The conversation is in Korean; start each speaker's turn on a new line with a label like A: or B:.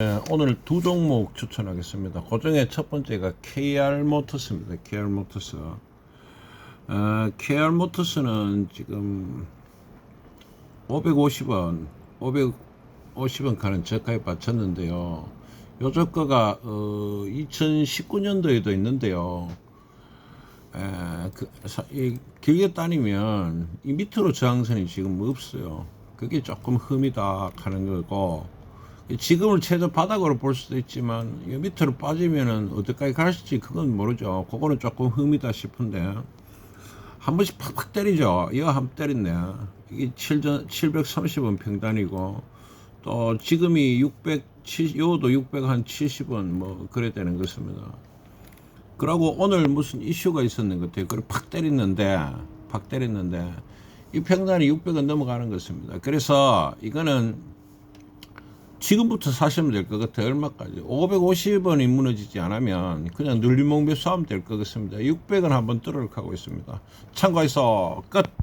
A: 네, 오늘 두 종목 추천하겠습니다. 그 중에 첫 번째가 KR 모터스입니다. KR 모터스. 어, KR 모터스는 지금 550원, 550원 가는 저가에 받쳤는데요. 요 저가가 어, 2019년도에도 있는데요. 에, 그, 사- 이, 길게 따니면 이 밑으로 저항선이 지금 없어요. 그게 조금 흠이다 하는 거고 지금을 최저 바닥으로 볼 수도 있지만 이 밑으로 빠지면은 어디까지 갈지 그건 모르죠. 그거는 조금 흠이다 싶은데 한 번씩 팍팍 때리죠. 이거 한 번 때렸네. 이게 730원 평단이고 또 지금이 670, 요도 600한 70원 뭐 그래 되는 것입니다. 그러고 오늘 무슨 이슈가 있었는 것 같아요. 그걸 팍 때렸는데, 팍 때렸는데, 이 평단이 600원 넘어가는 것입니다. 그래서 이거는 지금부터 사시면 될 것 같아요. 얼마까지? 550원이 무너지지 않으면 그냥 눌림목매 싸움 될것 같습니다. 600원 한번 뚫어가고 있습니다. 참고해서 끝!